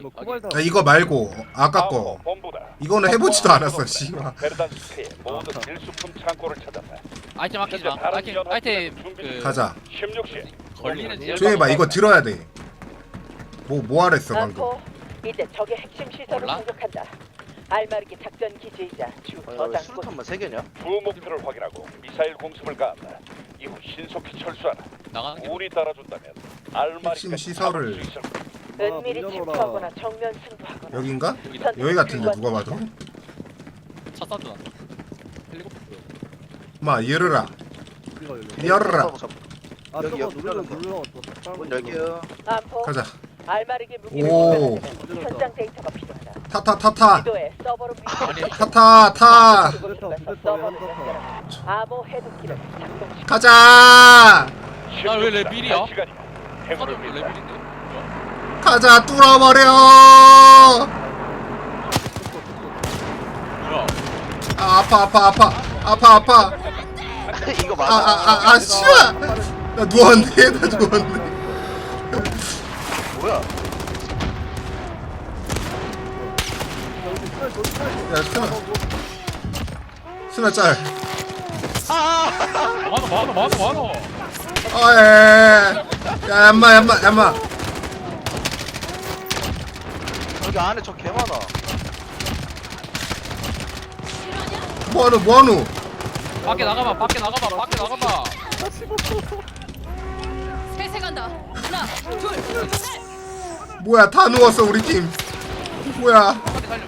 이거. 코발다. 야, 이거 말고 아까 거 본부다. 이거는 해보지도 않았어 씨발 베르단스크의 모든 일수품 창고를 찾았다. 아이템 아끼지 마. 아이템 아이템 그 가자 16시. 걸리는 제일 조용히 봐 이거 들어야 돼뭐 뭐 하랬어 방금 이제 적의 핵심 시설을 몰라? 공격한다. 알마르기 작전 기지이자 주 아, 왜 저장고. 수류탄만 세 개냐? 주 목표를 확인하고 미사일 공습을 가한다. 이후 신속히 철수하라. 나가는 게 운이 따라준다면 알마리가 핵심 시설을 은밀히 문 열어라. 침투하거나 정면 승부하거나. 여긴가? 여기다. 여기 같은데 누가 봐도 차 나. 헬리콥터. 마 열어라 열려. 열어라 아 여기, 저거 열렸네. 눌러. 또 다른 문거 열게요. 안포 가자 알마르기 무기를 오. 현장 데이터가 필요하다. 타타 타타 지도에 서버로 아니, 타타 타 그곳을 됐다, 가서 됐다, 서버를 됐다. 연결하라. 암호 해독기를 작동시켜. 가자 나왜 레빌이야? 시간이 사람 해군을 왜 믿다. 레벨인데? 가자 뚫어버려. 뭐야? 아 아파 아파 아파. 아파 아파. 이거 아 맞아. 아아아 씨발. 나 누웠네 나 누웠네. 뭐야? 야 스나. 스나 짤. 많아 많아 많아 많아. 아예 야 얌마 얌마 얌마 여기 안에 저 개 많아. 뭐하노 뭐하노 밖에 나가봐 밖에 나가봐 밖에 나가봐. 세세 간다. 하나, 둘, 셋. 뭐야 다 누웠어 우리 팀 뭐야 빨리 살려.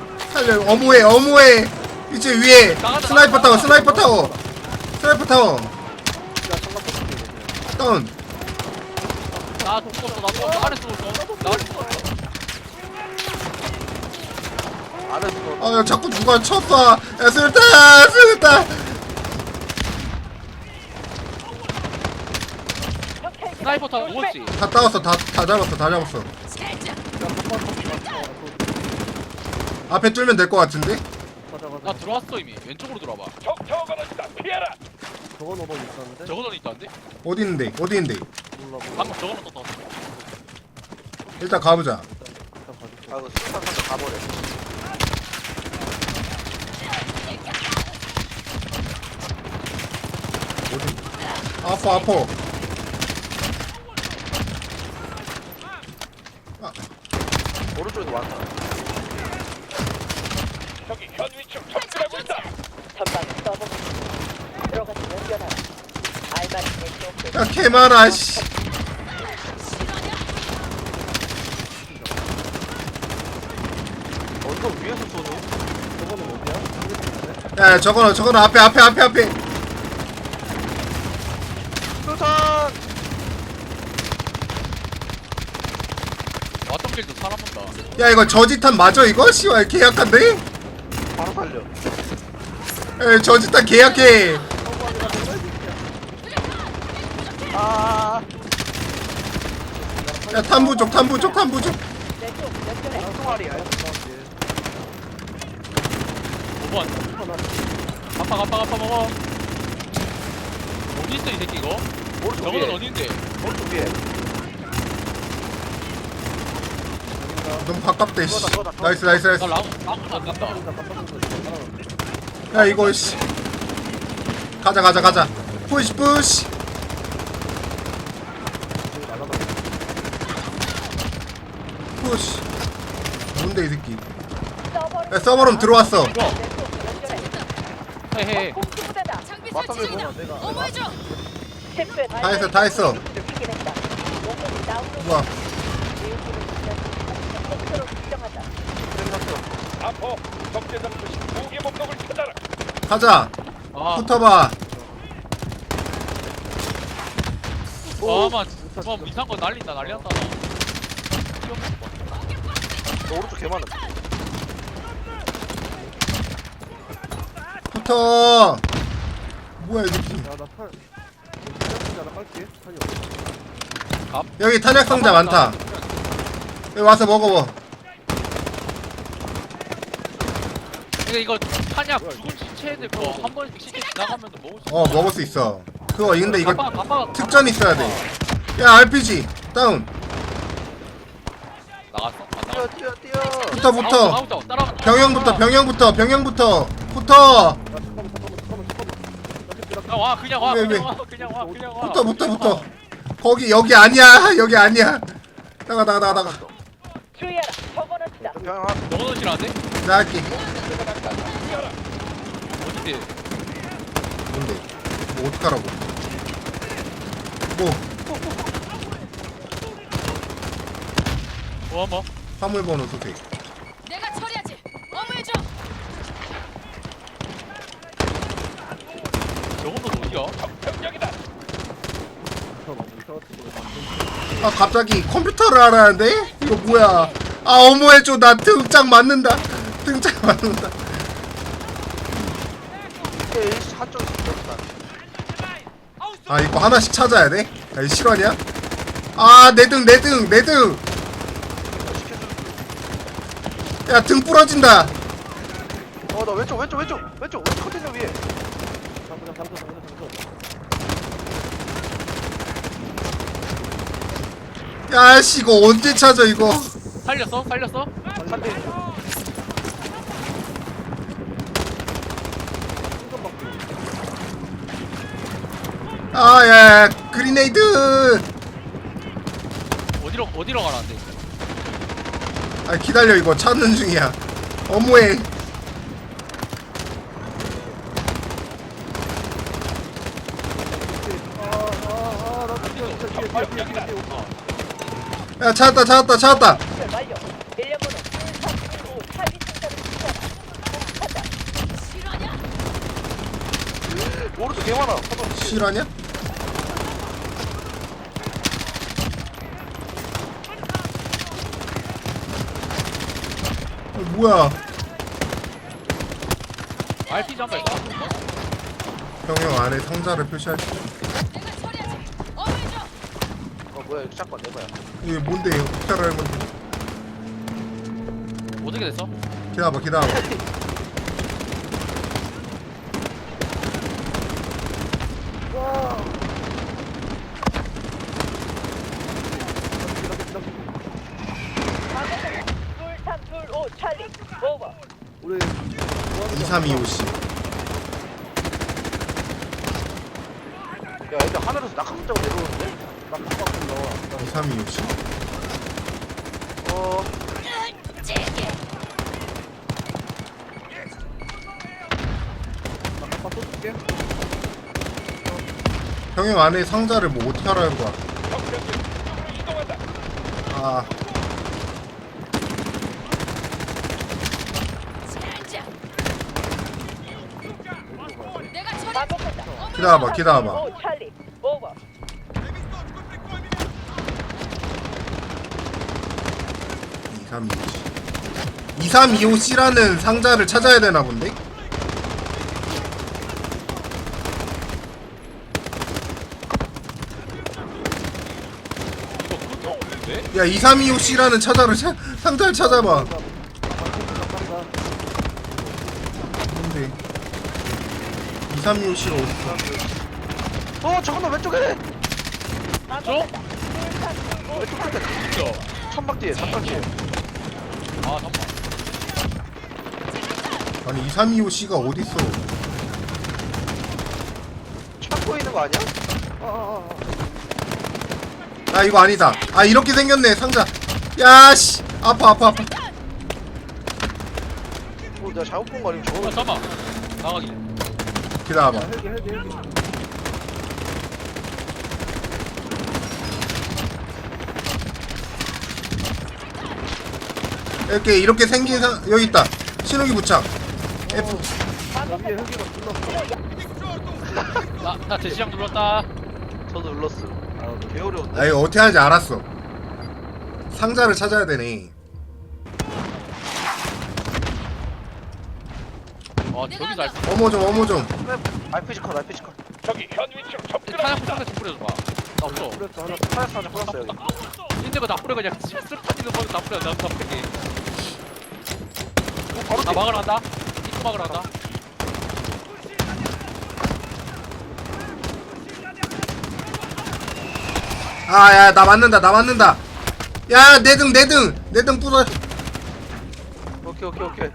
살려 어무해 어무해 이제 위에 나가자, 스나이퍼 나가자. 타워 스나이퍼 타워 스나이퍼 타워 다운 나 독도 없어 나 독도 없어 안에 있어. 나 안에 있어. 안에서 아야 자꾸 누가 쳤어 야 스르타 스르타 스나이퍼 타고 누웠지. 다 따웠어 다, 다 잡았어 다 잡았어. 앞에 뚫면 될 것 같은데 나 가자. 들어왔어 이미. 왼쪽으로 들어와봐. 적 저거는 피해라. 저거 있었는데. 저거는 있다는데? 어디 있는데 어디 있는데 몰라 몰라. 방금 저거는 떴다. 일단 가보자 일단 가자. 아 이거 수류탄 한대 가버려. 아파 아파 오른쪽에도 많다. 저기 현 위쪽 접근하고 있다. 전방에 서버 들어가서 연결하라. 네트워크 야 개많아 씨 위에서? 저거는 어디야? 야 저거는 저거는 앞에 앞에 앞에 앞에 3킬도 살아본다 야 이거 저지탄 맞아 이거? 씨발 계약한데? 바로 살려 에 저지탄 계약해 아 야 탄부족 탄부족 탄부족 총알이야 오번 갚아 갚아 갚아 먹어 어디있어 이 새끼 이거? 저거는 위에 어딘데? 오른쪽에. 너무 가깝대 씨. 나이스 나이스 나이스 나 라운 라운 안 간다. 야 이거 씨 가자 가자 가자 푸시 푸시 푸시 뭔데 이 새끼 야 서버룸 들어왔어. 헤헤. 공수부대다. 장비 설치 중이다. 어머해줘. 다 했어 다 했어. 뭐야 컴퓨터로 측정하자. 아포 적재장 표시 무기 목록을 찾아라. 가자 아, 붙어봐 아마 뭐 이상 거 날린다 날렸다. 너 오른쪽 개 많아. 붙어 뭐야 이 새끼 야나 팔. 하나 깔게. 탄이 없어. 여기 탄약 상자 많다 여기 와서 먹어봐 근데 이거 탄약 죽은 시체들 거한 번씩 시체 지나가면 먹을 수. 어 먹을 수 있어. 그거 근데 이거 가빠 가빠 특전 있어야 돼야 RPG 다운. 나갔어? 안 나갔어? 뛰어 뛰어 뛰어. 붙어 붙어 아웃 아웃 따라 병영부터 병영부터 병영부터. 붙어 야 와 그냥 와 왜, 그냥 왜? 와 그냥 와 그냥 와. 붙어 붙어 붙어 거기 여기 아니야. 여기 아니야. 나가 나가 나가 나가. 주의하라. 적어놓치다. 병영 너도 싫어하는데? 나 할게 어딘데? 뭔데 뭐 어떡하라고 뭐 뭐 뭐? 화물 번호 소개 내가 처리하지. 어머해줘. 저건 어디야? 적병력이다. 아 갑자기 컴퓨터를 알아야하는데 이거 뭐야 아 어머해줘 나 등짝 맞는다 등짝 맞는다 이게 일시 한쪽에서 들었다 아 이거 하나씩 찾아야 돼? 아 이거 실화냐? 아내 등내등내등 야 등 부러진다 어 나 왼쪽 왼쪽 왼쪽 왼쪽 왼쪽 컨테이너 위에 잠깐 잠깐 잠깐 잠깐 야씨 이거 언제 찾아 이거 살렸어? 살렸어? 산대 아야 그리네이드 어디로 어디로 가라는데? 아 기다려 이거 찾는 중이야 뛰어 야 찾았다 찾았다 찾았다 출 완료. 일련번호 1395 찰리 승자를 추가하라. 가자. 실화냐? 오른쪽 개 많아 실화냐? 뭐야 RP 잠깐 있어? 병영 안에 상자를 표시할. 어머해줘. 어 뭐야 이거 샷건 내봐야 이게 뭔데 이거 피타를 할 건데 어떻게 됐어? 기다려봐 기다려봐 방금 2325 찰리. 오버. 우리 2325씨 야 애들 하늘에서 낙하물자가 내려오는데? 낙하방금 나와 2325씨 어. 낙하방 쏘줄게 병영 안에 상자를 뭐 어떻게 하라는 거야 적병력 이동한다. 아 젠장. 내가 처리. 방금한다. 기다려봐 기다려봐 5 찰리. 오버. 2325씨 2325C라는 상자를 찾아야 되나 본데? 야 2325C라는 찾아를 차, 상자를 찾아봐 뭔데 2325C가 어딨어 어 잠깐만 왼쪽에! 저? 왼쪽 끝에 진짜. 천막 뒤에 천막 뒤에. 아 잠깐 아니 2325C가 어딨어 찾고 있는 거 아니야? 아아아 아 이거 아니다. 아 이렇게 생겼네 상자. 야씨. 아파 아파 아파. 어 내가 잘못 본 거 아니면 어 저거 잠깐 나가기 기다려봐. 헬기 헬기 헬기 이렇게 이렇게 생긴 상 여기 있다. 신호기 부착. F. 여기에 헬기가 둘렀어 나나 대시장 눌렀다. 저도 눌렀어. 개 어려운데. 아 이거 어떻게 하는지 알았어. 상자를 찾아야 되네 아 저기서 RP 어머 좀 어머 좀. RPG 컷 RPG 컷 저기 현 위치로. 타약 상자 좀 뿌려줘봐. 나 없어. 그랬어 하나 파야스 하나 뿌렸어 여기. 인데가 다 뿌려 그냥. 쓱 터지는 거다 뿌려 나다 뿌릴게 바로 나 막으러 간다. 입구 막으러 간다. 아 야 나 맞는다 나 맞는다. 야 내 등 내 등 내 등 부서 오케이 오케이 오케이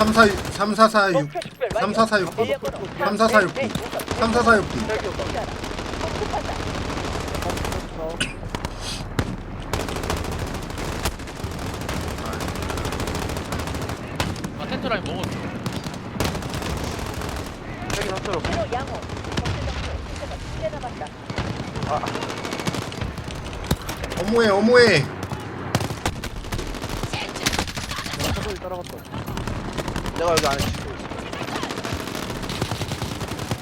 34 3446 목표 식별 완료. 3446 일련번호 3446 네, 네, 우선 3446 헬기 온다 공급한다. 아 텐트 라인 먹었어. 적재장소에 신세가 두개 남았다. 어머해 어머해 차선이 따라갔다. 내가 여기 안에 지키고 있어.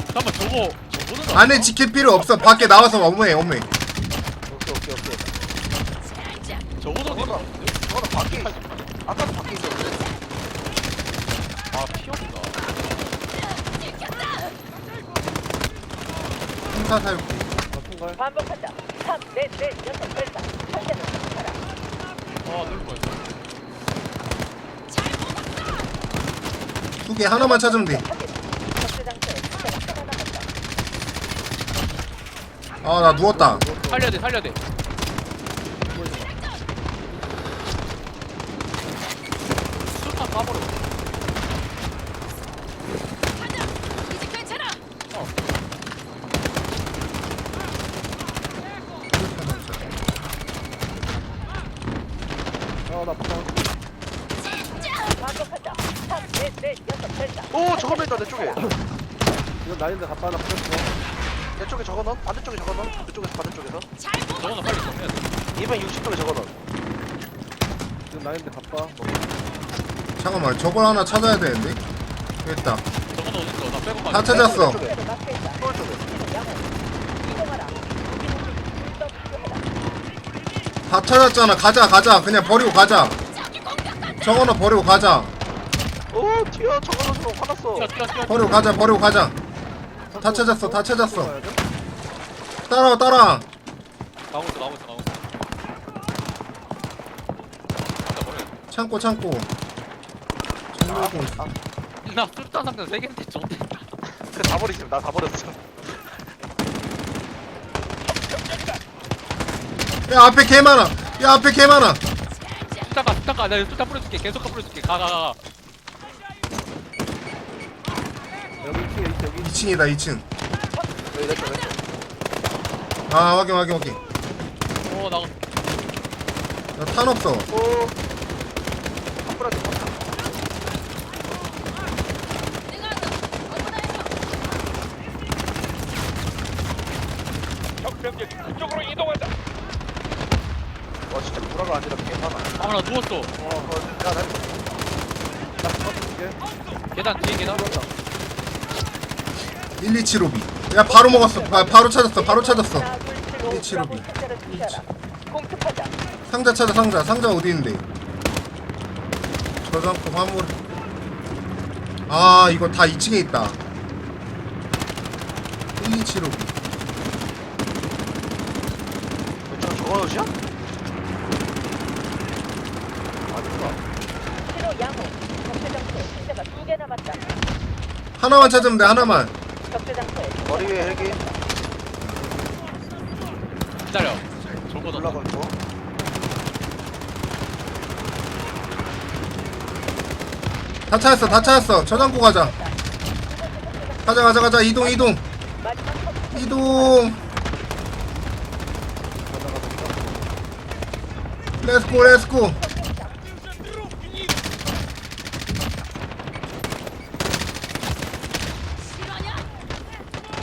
잠깐만 저거 저거는 안에 지킬 필요 없어. 밖에 나와서 어머해 어머해 오케이 오케이 오케이. 저거도 어디 저거는 저거는 밖에 아까도 밖에 있었는데? 아 피었다 3446 맞은가요? 반복한다. 3, 넷, 넷, 여섯, 열다. 상대는 공격하라. 아 누를 뻔했어 두 개 하나만 찾으면 돼. 아 나 누웠다 살려야 돼 살려야 돼 술탄 까버려 이제 괜찮아. 아나 보자. 반복한다. 3, 넷, 넷, 여섯, 열다. 오 저거 있다 내 쪽에 이건 나인데 갑바 하나 뿌렸어. 내 쪽에 저거 넣어 반대쪽에 저거 넣어 이쪽에서 반대쪽에서 잘 보고. 저거는 빨리 정해야 돼. 260쪽에 저거 넣어 지금 나인데 갑바. 잠깐만 저걸 하나 찾아야 되는데? 됐다. 저거는 어딨어? 나 빼고 다가 찾았어. 쪽에 쪽에. 이동하라. 불법 필요하다. 다 찾았잖아. 가자 가자. 그냥 버리고 가자. 저거 하나 버리고 가자. 오 튀어. 저거 넣어서 화났어. 뛰어 뛰어 뛰어. 버리고 가자 버리고 가자. 다 찾았어 다 찾았어. 가야 돼? 따라와 따라 가고 있어 가고 있어 가고 있어. 참고 참고. 정밀공 있어. 나 술탄 상자 3개인데 저거. 그다 버리지 나다 버렸어. 야 앞에 개 많아. 야 앞에 개 많아. 술탄 가 술탄 가나 술탄 뿌려줄게. 계속 가 뿌려줄게. 가 가가 여기 2층에 있어 여기. 2층이다 2층. 여기 내 쪽에 아 확인 확인 확인. 어 탄 없어 오 내가 어머나 해줘. 적병력이 그쪽으로 이동한다. 와 진짜 불화가 아니라 개판아 아나 누웠어 어야 나나 갑바 줄게. 계단 뒤에 계단 1275B 야 바로 먹었어 바, 바로 찾았어 바로 찾았어 일치로 일치로 공급하자. 상자 찾아 상자. 상자 어디 있는데? 저장고 화물. 아 이거 다 2층에 있다. 1275B 저 저거 양호. 적재 장소에 두개 남았다. 하나만 찾으면 돼 하나만. 적재 장소에 머리 위에 헬기. 기다려. 저거 너 올라가 있고 다 찾았어 다 찾았어. 저장고 가자. 가자 가자 가자. 이동 이동. 이동. 렛츠고 렛츠고 실화냐?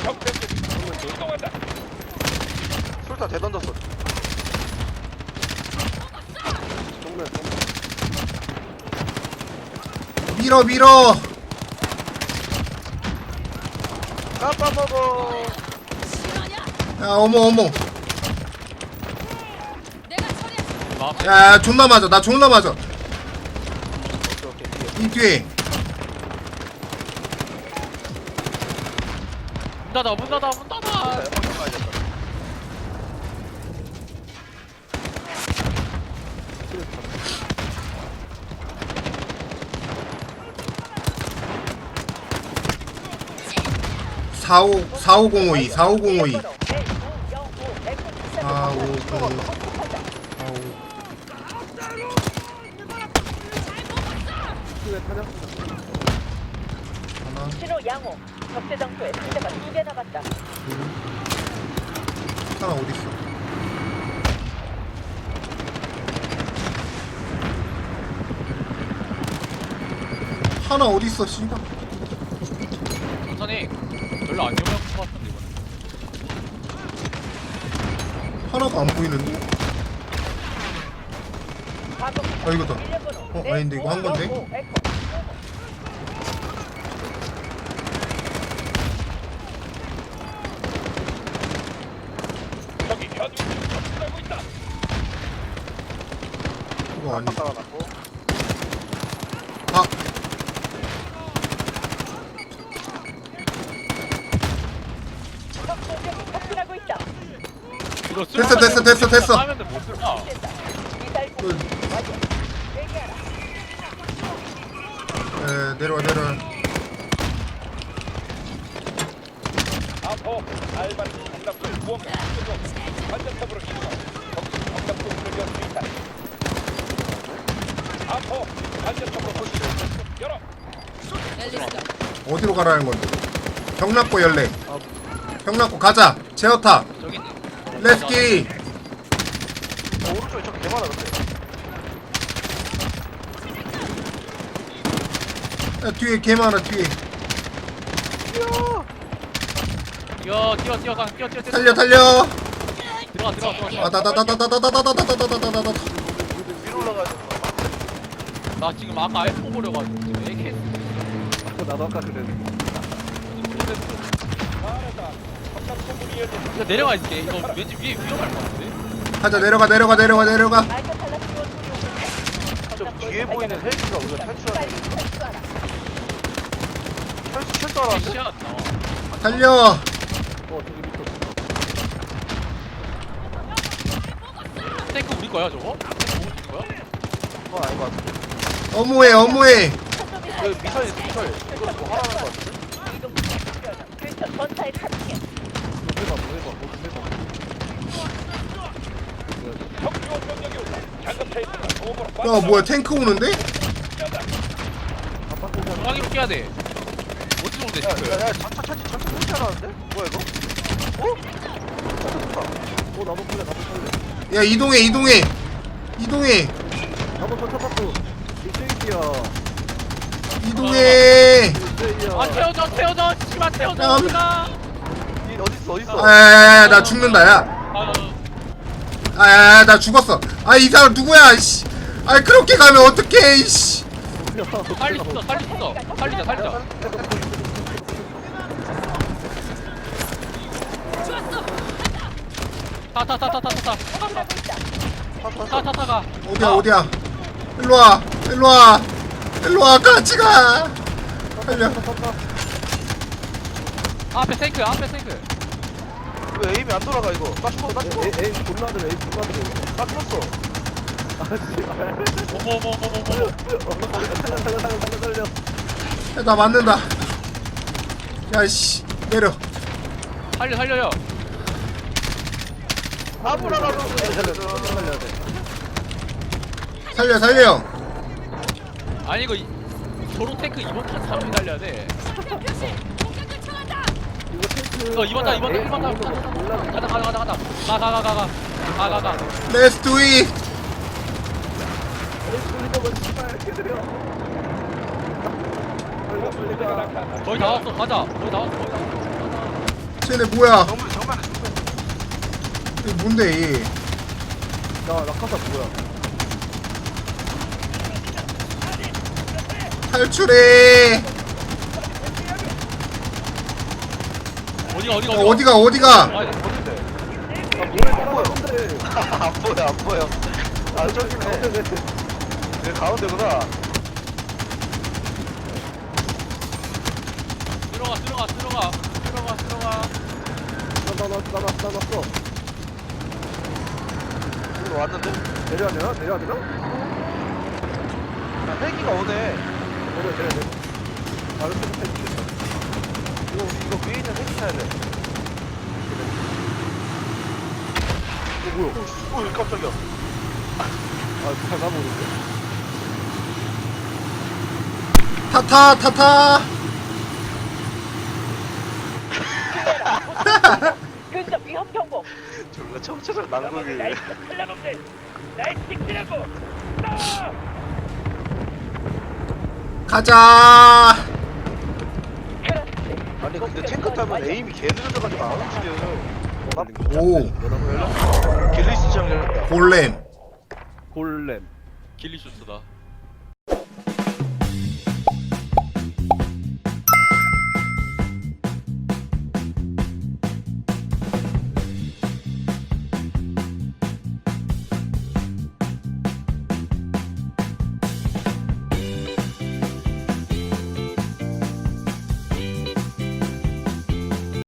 적병력이 이동한다. 술다 대던졌어 정면 정면. 밀어 밀어. 까빠 먹어. 실화냐? 야 어머 어머. 야 존나 맞아. 나 존나 맞아. 오케이 오케이 뒤에. 이 뒤에 문 닫아 문 닫아. 문 45052 45052 하나 어디 있어? 씨발? 천천히. 별로 안 위험할 것 같은데 이번에 하나도 안 보이는데? 아 이거다. 어 아닌데 이거 한 건데? 이거 아니 다 이거 됐어, 됐어, 됐어, 됐어. 하면 못 쓸까 된다. 미사일 그, 공격 완료. 대기하라. 에, 내려와 내려와 아포 관전탑으로 적군 정답도 수 있다. 관전탑으로 열어. 앨리스가 어디로 가라는 건데 경락고 열래 경락고 가자 제어타 어, 오른쪽에 저 개 많아 근데 야, 뒤에 개 많아 뒤에 뛰어 뛰어 뛰어 가 뛰어 뛰어 뛰어 달려 달려 들어가 들어가 들어가 아다다다다다다다다다다다다다다다 위로 올라가야 돼나 지금 아까 F 보려가지고 지금 AK 나도 아까 그랬는데. 이거 내려가 있을게. 이거 왠지 위에 위험할 것 같은데? 가자 내려가 내려가 내려가 내려가. 저 뒤에 보이는 헬기가 우리가 탈출하는 탈출하라. 탈출 시야. 안 나와 달려. 어 저기 밑에 탱크 우리 거야 저거? 탱크 우리 거야? 그건 아닌 것 같은데. 어무해 어무해. 그 미사일 미사일. 이거 뭐 하라는 것 같은데 1번, 뭐 해봐 뭐좀 해봐 야 뭐야 탱크 오는데? 방망이로 깨야 돼. 어디 오는데 지금? 야야 차차 차지 차차 못 잘하는데? 뭐야 이거? 어? 차차 쏜다. 어 나도 쏠래 나도 쏠래. 야 이동해 이동해 이동해 나도 저 쳐봤고. 이쪽이야. 이동해 아 태워줘 태워줘 씨발 태워줘. 어딨어 어딨어 아야야야 나 죽는다 야아 아야야 나 죽었어 아 이 사람 누구야 이씨 아 그렇게 가면 어떡해 이씨 살릴 수 있어 살릴 수 있어 살리자 살리자 좋았어 타타타타타타 타타타가 어디야 어디야 일로 와 일로 와 일로 와 같이 가 달려 앞에 탱크 앞에 탱크 왜 에임이 안 돌아가 이거? 나 죽어 나 죽어. 에이 존나 들어 에이 존나 들어 나 죽었어. 아 씨발. 어머머머머머 살려 살려 살려 살려 살려 야, 나 맞는다. 야씨 내려. 살려 살려요. 아무나 가도 살려 살려야 돼 살려 살려 아니 이거 이- 도로 탱크 이번 판 사람이 달려야 돼 좌표 표시 공격을 청한다 이거 이번 달 이번 달 에이, 이번 달 몰라 가자 가자 가자 가자. 가 가 가 가 가. 가 가 가. Let's do it 에이. 돌리고 씨발 개들여 빨리 빨리 가 거의 다 왔어. 가자. 거의 다 왔어. 거의 다 왔어 쟤네 뭐야? 정말 정말 이게 뭔데 얘? 나 낙하산 뭐야? 탈출해 어디가 어디가 야, 어디가 어디가? 아니, 아 뭐래 따라가는데 안 보여 안 보여. 아 저기네. 여기 가운데구나. 들어가 들어가 들어가. 들어가 들어가. 여기로 왔는데? 내려야 되나? 내려야 되나? 야, 헬기가 오네. 내려 내려 내려 다른 데서 해주겠다 이거 이거 위에 있는 헬기 타야 돼 어 뭐야 오 깜짝이야 아, 잘 가보는데? 타타 타타 근접 위험 경고. 졸라 청차적 난국이 나이스 지키라고 가자. 아니 근데 탱크 타면 에임이 개 느려져가지고 안 움직여요. 오. 길리스 짱 열렸다. 골렘. 골렘. 길리슈스다